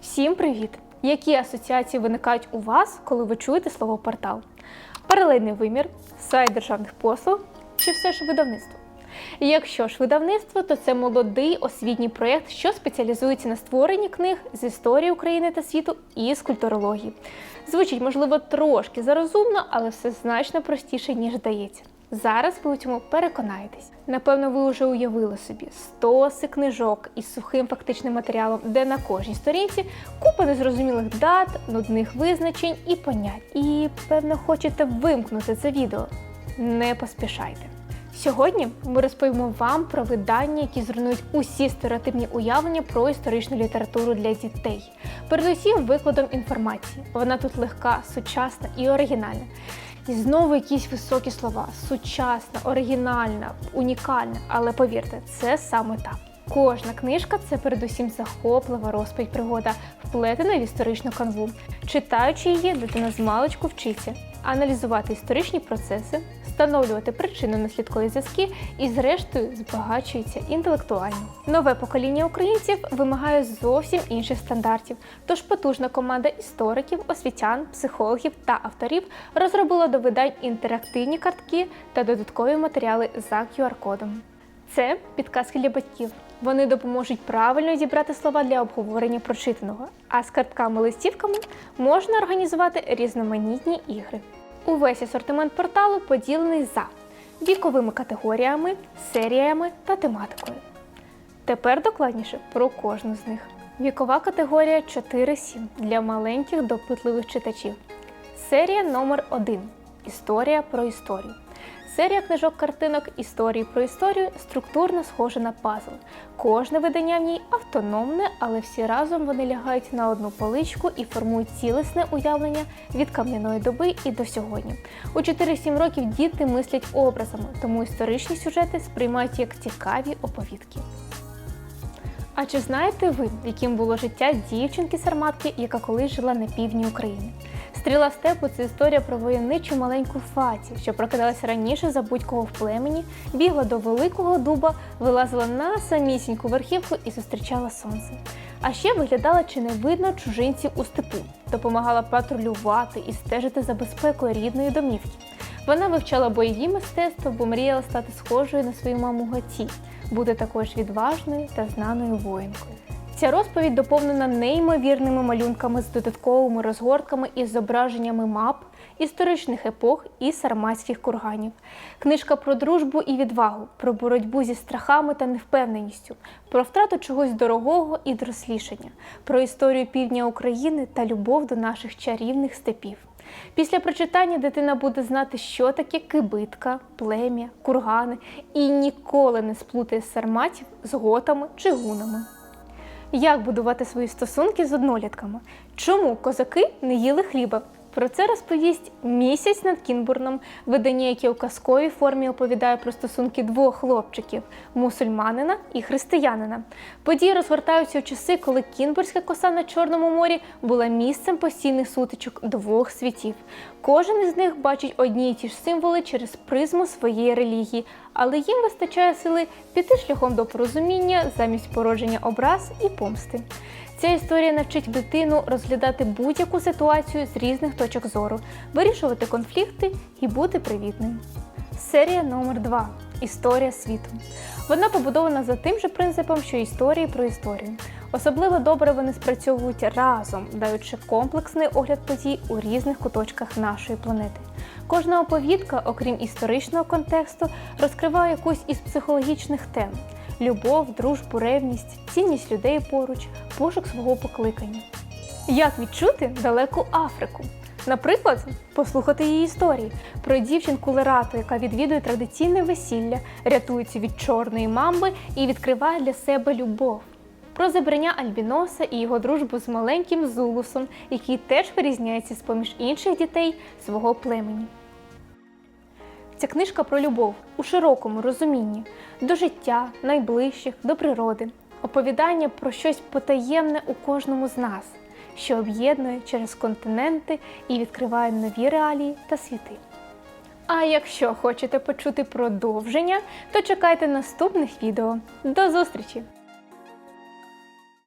Всім привіт! Які асоціації виникають у вас, коли ви чуєте слово портал? Паралельний вимір, сайт державних послуг чи все ж видавництво? Якщо ж видавництво, то це молодий освітній проєкт, що спеціалізується на створенні книг з історії України та світу і з культурології. Звучить, можливо, трошки зарозумно, але все значно простіше, ніж здається. Зараз ви у цьому переконаєтесь. Напевно, ви вже уявили собі стоси книжок із сухим фактичним матеріалом, де на кожній сторінці купа незрозумілих дат, нудних визначень і понять. І, певно, хочете вимкнути це відео. Не поспішайте. Сьогодні ми розповімо вам про видання, які зруйнують усі стереотипні уявлення про історичну літературу для дітей. Передусім викладом інформації. Вона тут легка, сучасна і оригінальна. І знову якісь високі слова: сучасна, оригінальна, унікальна. Але повірте, це саме так. Кожна книжка це передусім захоплива розповідь пригода, вплетена в історичну канву. Читаючи її, дитина з маличку вчиться аналізувати історичні процеси, встановлювати причинно-наслідкові зв'язки і, зрештою, збагачується інтелектуально. Нове покоління українців вимагає зовсім інших стандартів. Тож потужна команда істориків, освітян, психологів та авторів розробила до видань інтерактивні картки та додаткові матеріали за QR-кодом. Це підказки для батьків. Вони допоможуть правильно зібрати слова для обговорення прочитаного, а з картками-листівками можна організувати різноманітні ігри. Увесь асортимент порталу поділений за віковими категоріями, серіями та тематикою. Тепер докладніше про кожну з них. Вікова категорія 4-7 для маленьких допитливих читачів. Серія номер 1 Історія про історію. Серія книжок-картинок історії про історію структурно схожа на пазл. Кожне видання в ній автономне, але всі разом вони лягають на одну поличку і формують цілісне уявлення від кам'яної доби і до сьогодні. У 4-7 років діти мислять образами, тому історичні сюжети сприймають як цікаві оповідки. А чи знаєте ви, яким було життя дівчинки-сарматки, яка колись жила на півдні України? Стріла степу це історія про войовничу маленьку фаті, що прокидалася раніше за будь-кого в племені, бігла до великого дуба, вилазила на самісіньку верхівку і зустрічала сонце. А ще виглядала чи не видно чужинців у степу, допомагала патрулювати і стежити за безпекою рідної домівки. Вона вивчала бойові мистецтва, бо мріяла стати схожою на свою маму Гаті, бути також відважною та знаною воїнкою. Ця розповідь доповнена неймовірними малюнками з додатковими розгортками із зображеннями мап, історичних епох і сарматських курганів. Книжка про дружбу і відвагу, про боротьбу зі страхами та невпевненістю, про втрату чогось дорогого і дорослішання, про історію півдня України та любов до наших чарівних степів. Після прочитання дитина буде знати, що таке кибитка, плем'я, кургани і ніколи не сплутає сарматів з готами чи гунами. Як будувати свої стосунки з однолітками? Чому козаки не їли хліба? Про це розповість місяць над Кінбурном, видання, яке у казковій формі оповідає про стосунки двох хлопчиків мусульманина і християнина. Події розгортаються у часи, коли Кінбурзька коса на Чорному морі була місцем постійних сутичок двох світів. Кожен із них бачить одні й ті ж символи через призму своєї релігії, але їм вистачає сили піти шляхом до порозуміння замість породження образ і помсти. Ця історія навчить дитину розглядати будь-яку ситуацію з різних точок зору, вирішувати конфлікти і бути привітним. Серія номер 2 Історія світу. Вона побудована за тим же принципом, що історії про історію. Особливо добре вони спрацьовують разом, даючи комплексний огляд подій у різних куточках нашої планети. Кожна оповідка, окрім історичного контексту, розкриває якусь із психологічних тем: любов, дружбу, ревність, цінність людей поруч, пошук свого покликання. Як відчути далеку Африку? Наприклад, послухати її історії про дівчинку Лерату, яка відвідує традиційне весілля, рятується від чорної мамби і відкриває для себе любов. Про забрання Альбіноса і його дружбу з маленьким Зулусом, який теж вирізняється з поміж інших дітей свого племені. Ця книжка про любов у широкому розумінні до життя, найближчих, до природи, оповідання про щось потаємне у кожному з нас, що об'єднує через континенти і відкриває нові реалії та світи. А якщо хочете почути продовження, то чекайте наступних відео. До зустрічі!